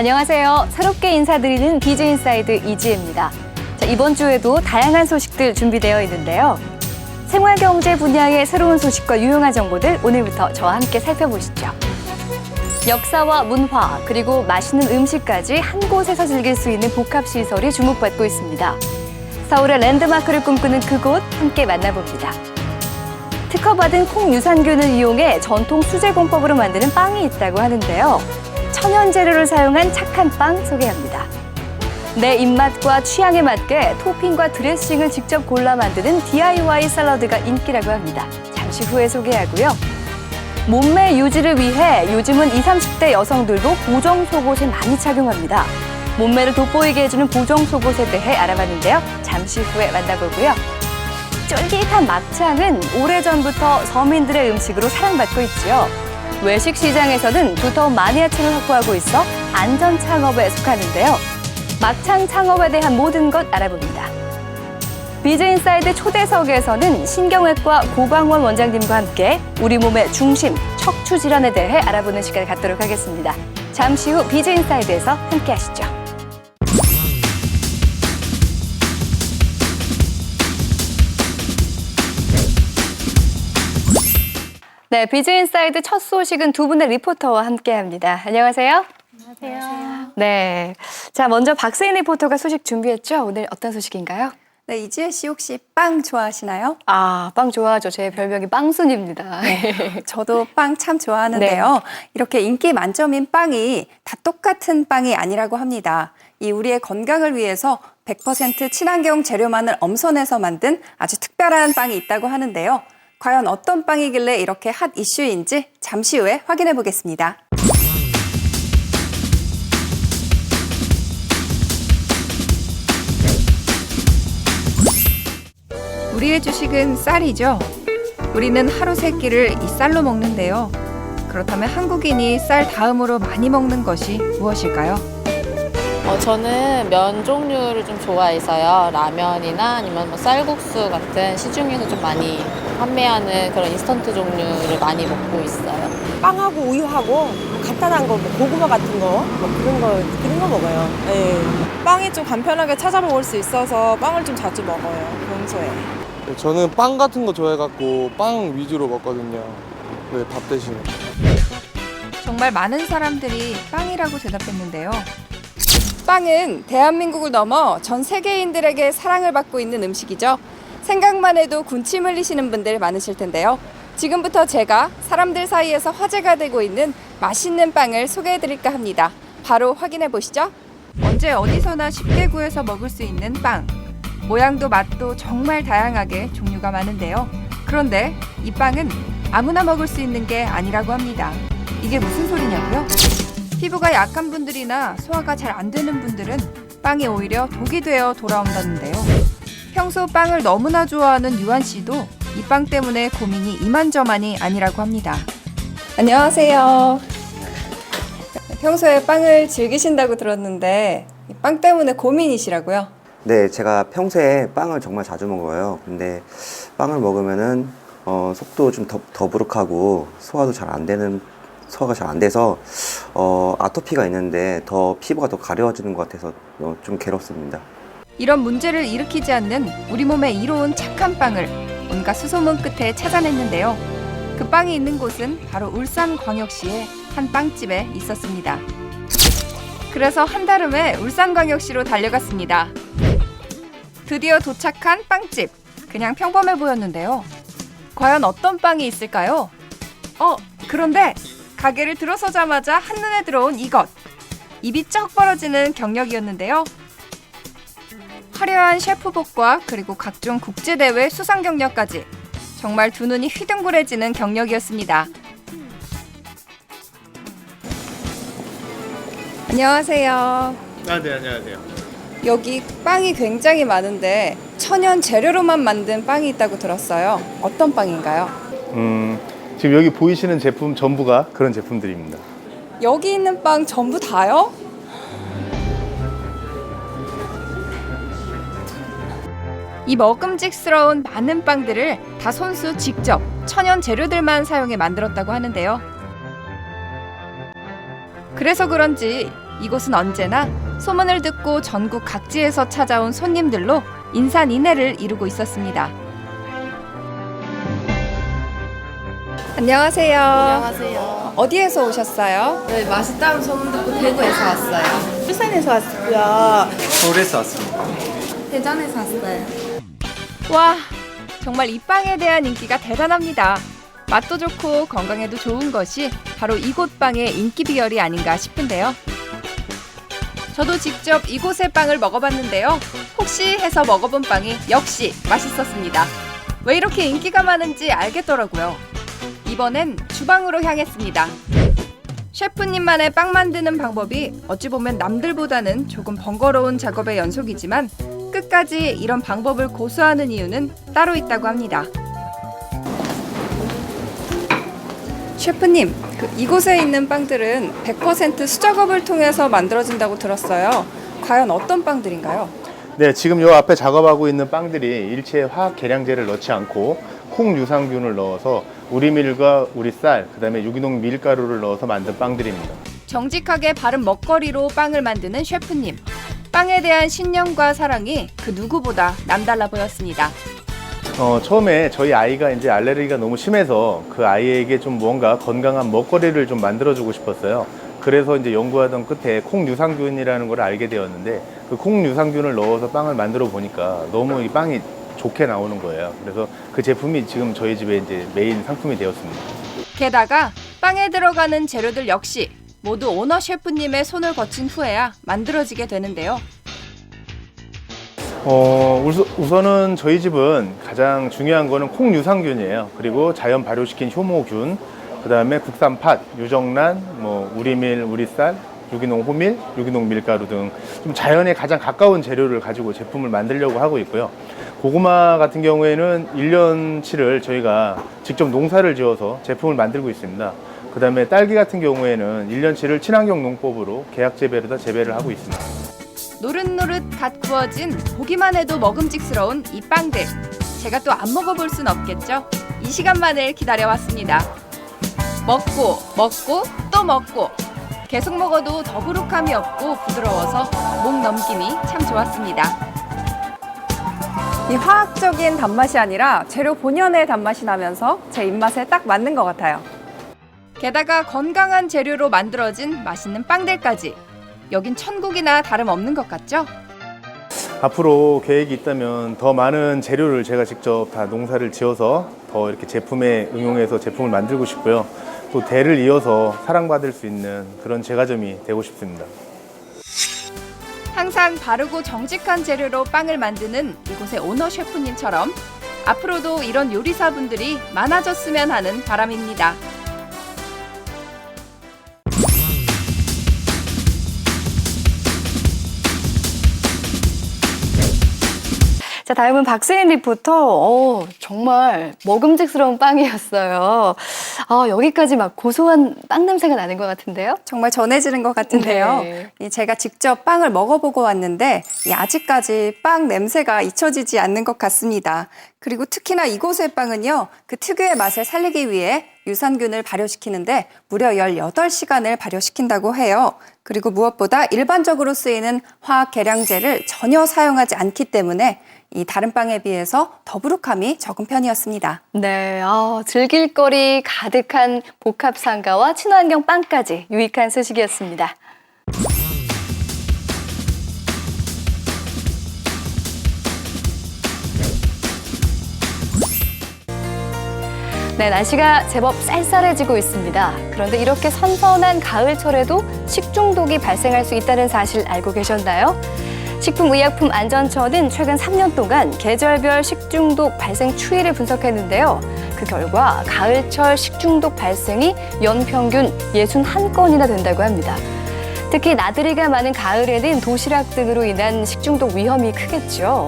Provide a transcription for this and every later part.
안녕하세요. 새롭게 인사드리는 비즈 인사이드 이지혜입니다. 자, 이번 주에도 다양한 소식들 준비되어 있는데요. 생활 경제 분야의 새로운 소식과 유용한 정보들 오늘부터 저와 함께 살펴보시죠. 역사와 문화, 그리고 맛있는 음식까지 한 곳에서 즐길 수 있는 복합 시설이 주목받고 있습니다. 서울의 랜드마크를 꿈꾸는 그곳 함께 만나봅니다. 특허받은 콩 유산균을 이용해 전통 수제 공법으로 만드는 빵이 있다고 하는데요. 천연 재료를 사용한 착한 빵 소개합니다. 내 입맛과 취향에 맞게 토핑과 드레싱을 직접 골라 만드는 DIY 샐러드가 인기라고 합니다. 잠시 후에 소개하고요. 몸매 유지를 위해 요즘은 20, 30대 여성들도 보정 속옷을 많이 착용합니다. 몸매를 돋보이게 해주는 보정 속옷에 대해 알아봤는데요. 잠시 후에 만나보고요. 쫄깃한 막창은 오래전부터 서민들의 음식으로 사랑받고 있지요. 외식 시장에서는 두터운 마니아층을 확보하고 있어 안전 창업에 속하는데요. 막창 창업에 대한 모든 것 알아봅니다. 비즈 인사이드 초대석에서는 신경외과 고광원 원장님과 함께 우리 몸의 중심, 척추 질환에 대해 알아보는 시간을 갖도록 하겠습니다. 잠시 후 비즈 인사이드에서 함께 하시죠. 네, 비즈 인사이드 첫 소식은 두 분의 리포터와 함께 합니다. 안녕하세요. 안녕하세요. 네. 자, 먼저 박세인 리포터가 소식 준비했죠? 오늘 어떤 소식인가요? 네, 이지혜 씨 혹시 빵 좋아하시나요? 아, 빵 좋아하죠. 제 별명이 빵순입니다. 저도 빵 참 좋아하는데요. 이렇게 인기 만점인 빵이 다 똑같은 빵이 아니라고 합니다. 이 우리의 건강을 위해서 100% 친환경 재료만을 엄선해서 만든 아주 특별한 빵이 있다고 하는데요. 과연 어떤 빵이길래 이렇게 핫 이슈인지 잠시 후에 확인해 보겠습니다. 우리의 주식은 쌀이죠. 우리는 하루 세 끼를 이 쌀로 먹는데요. 그렇다면 한국인이 쌀 다음으로 많이 먹는 것이 무엇일까요? 어, 저는 면 종류를 좀 좋아해서요. 라면이나 아니면 뭐 쌀국수 같은 시중에서 좀 많이 판매하는 그런 인스턴트 종류를 많이 먹고 있어요. 빵하고 우유하고 간단한 거, 뭐 고구마 같은 거, 뭐 그런 거, 그런 거 먹어요. 예. 빵이 좀 간편하게 찾아 먹을 수 있어서 빵을 좀 자주 먹어요, 평소에. 네, 저는 빵 같은 거 좋아해갖고 빵 위주로 먹거든요. 네, 밥 대신에. 정말 많은 사람들이 빵이라고 대답했는데요. 빵은 대한민국을 넘어 전 세계인들에게 사랑을 받고 있는 음식이죠. 생각만 해도 군침 흘리시는 분들 많으실 텐데요. 지금부터 제가 사람들 사이에서 화제가 되고 있는 맛있는 빵을 소개해 드릴까 합니다. 바로 확인해 보시죠. 언제 어디서나 쉽게 구해서 먹을 수 있는 빵. 모양도 맛도 정말 다양하게 종류가 많은데요. 그런데 이 빵은 아무나 먹을 수 있는 게 아니라고 합니다. 이게 무슨 소리냐고요? 피부가 약한 분들이나 소화가 잘 안 되는 분들은 빵이 오히려 독이 되어 돌아온다는데요. 평소 빵을 너무나 좋아하는 유한 씨도 이 빵 때문에 고민이 이만저만이 아니라고 합니다. 안녕하세요. 평소에 빵을 즐기신다고 들었는데 이빵 때문에 고민이시라고요? 네, 제가 평소에 빵을 정말 자주 먹어요. 근데 빵을 먹으면은 어, 속도 좀 더, 더부룩하고 소화도 잘 안 되는 소화가 잘 안 돼서 어, 아토피가 있는데 더 피부가 더 가려워지는 것 같아서 어, 좀 괴롭습니다. 이런 문제를 일으키지 않는 우리 몸에 이로운 착한 빵을 온갖 수소문 끝에 찾아냈는데요. 그 빵이 있는 곳은 바로 울산광역시의 한 빵집에 있었습니다. 그래서 한달음에 울산광역시로 달려갔습니다. 드디어 도착한 빵집. 그냥 평범해 보였는데요. 과연 어떤 빵이 있을까요? 어, 그런데 가게를 들어서자마자 한눈에 들어온 이것. 입이 쩍 벌어지는 경력이었는데요. 화려한 셰프복과 그리고 각종 국제대회 수상 경력까지 정말 두 눈이 휘둥그레지는 경력이었습니다. 안녕하세요. 아, 네, 안녕하세요. 여기 빵이 굉장히 많은데 천연 재료로만 만든 빵이 있다고 들었어요. 어떤 빵인가요? 음, 지금 여기 보이시는 제품 전부가 그런 제품들입니다. 여기 있는 빵 전부 다요? 이 먹음직스러운 많은 빵들을 다 손수 직접 천연 재료들만 사용해 만들었다고 하는데요. 그래서 그런지 이곳은 언제나 소문을 듣고 전국 각지에서 찾아온 손님들로 인산인해를 이루고 있었습니다. 안녕하세요. 안녕하세요. 어디에서 오셨어요? 네, 맛있다는 소문 듣고 대구에서 왔어요. 부산에서 왔고요. 서울에서 왔습니다. 대전에서 왔어요. 와, 정말 이 빵에 대한 인기가 대단합니다. 맛도 좋고 건강에도 좋은 것이 바로 이곳 빵의 인기 비결이 아닌가 싶은데요. 저도 직접 이곳의 빵을 먹어봤는데요. 혹시 해서 먹어본 빵이 역시 맛있었습니다. 왜 이렇게 인기가 많은지 알겠더라고요. 이번엔 주방으로 향했습니다. 셰프님만의 빵 만드는 방법이 어찌 보면 남들보다는 조금 번거로운 작업의 연속이지만 끝까지 이런 방법을 고수하는 이유는 따로 있다고 합니다. 셰프님, 그 이곳에 있는 빵들은 100% 수작업을 통해서 만들어진다고 들었어요. 과연 어떤 빵들인가요? 네, 지금 요 앞에 작업하고 있는 빵들이 일체 화학 계량제를 넣지 않고 콩 유산균을 넣어서 우리 밀과 우리 쌀, 그다음에 유기농 밀가루를 넣어서 만든 빵들입니다. 정직하게 바른 먹거리로 빵을 만드는 셰프님. 빵에 대한 신념과 사랑이 그 누구보다 남달라 보였습니다. 어, 처음에 저희 아이가 이제 알레르기가 너무 심해서 그 아이에게 좀 뭔가 건강한 먹거리를 좀 만들어주고 싶었어요. 그래서 이제 연구하던 끝에 콩 유산균이라는 걸 알게 되었는데 그 콩 유산균을 넣어서 빵을 만들어 보니까 너무 이 빵이 좋게 나오는 거예요. 그래서 그 제품이 지금 저희 집에 이제 메인 상품이 되었습니다. 게다가 빵에 들어가는 재료들 역시 모두 오너 셰프님의 손을 거친 후에야 만들어지게 되는데요. 어, 우선- 우선은 저희 집은 가장 중요한 거는 콩 유산균이에요. 그리고 자연 발효시킨 효모균, 그 다음에 국산 팥, 유정란, 뭐 우리밀, 우리쌀, 유기농 호밀, 유기농 밀가루 등 좀 자연에 가장 가까운 재료를 가지고 제품을 만들려고 하고 있고요. 고구마 같은 경우에는 1년치를 저희가 직접 농사를 지어서 제품을 만들고 있습니다. 그 다음에 딸기 같은 경우에는 1년치를 친환경 농법으로 계약 재배로다 재배를 하고 있습니다. 노릇노릇 갓 구워진 보기만 해도 먹음직스러운 이 빵들. 제가 또 안 먹어볼 순 없겠죠? 이 시간만을 기다려왔습니다. 먹고, 먹고, 또 먹고. 계속 먹어도 더부룩함이 없고 부드러워서 목 넘김이 참 좋았습니다. 이 화학적인 단맛이 아니라 재료 본연의 단맛이 나면서 제 입맛에 딱 맞는 것 같아요. 게다가 건강한 재료로 만들어진 맛있는 빵들까지. 여긴 천국이나 다름없는 것 같죠? 앞으로 계획이 있다면 더 많은 재료를 제가 직접 다 농사를 지어서 더 이렇게 제품에 응용해서 제품을 만들고 싶고요. 또 대를 이어서 사랑받을 수 있는 그런 제과점이 되고 싶습니다. 항상 바르고 정직한 재료로 빵을 만드는 이곳의 오너 셰프님처럼 앞으로도 이런 요리사분들이 많아졌으면 하는 바람입니다. 자, 다음은 박세인 리포터. 어, 정말 먹음직스러운 빵이었어요. 아, 여기까지 막 고소한 빵 냄새가 나는 것 같은데요? 정말 전해지는 것 같은데요. 네. 이 제가 직접 빵을 먹어보고 왔는데 이 아직까지 빵 냄새가 잊혀지지 않는 것 같습니다. 그리고 특히나 이곳의 빵은요, 그 특유의 맛을 살리기 위해 유산균을 발효시키는데 무려 18시간을 발효시킨다고 해요. 그리고 무엇보다 일반적으로 쓰이는 화학 계량제를 전혀 사용하지 않기 때문에 이 다른 빵에 비해서 더부룩함이 적은 편이었습니다. 네, 아, 즐길 거리 가득한 복합 상가와 친환경 빵까지 유익한 소식이었습니다. 네, 날씨가 제법 쌀쌀해지고 있습니다. 그런데 이렇게 선선한 가을철에도 식중독이 발생할 수 있다는 사실 알고 계셨나요? 식품의약품안전처는 최근 3년 동안 계절별 식중독 발생 추이를 분석했는데요. 그 결과 가을철 식중독 발생이 연평균 61건이나 된다고 합니다. 특히 나들이가 많은 가을에는 도시락 등으로 인한 식중독 위험이 크겠죠.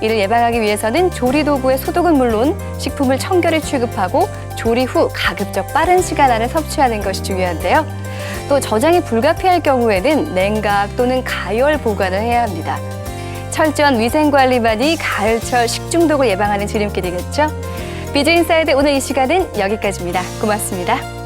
이를 예방하기 위해서는 조리 도구의 소독은 물론 식품을 청결히 취급하고 조리 후 가급적 빠른 시간 안에 섭취하는 것이 중요한데요. 또 저장이 불가피할 경우에는 냉각 또는 가열 보관을 해야 합니다. 철저한 위생 관리만이 가을철 식중독을 예방하는 지름길이겠죠. 비즈인사이드 오늘 이 시간은 여기까지입니다. 고맙습니다.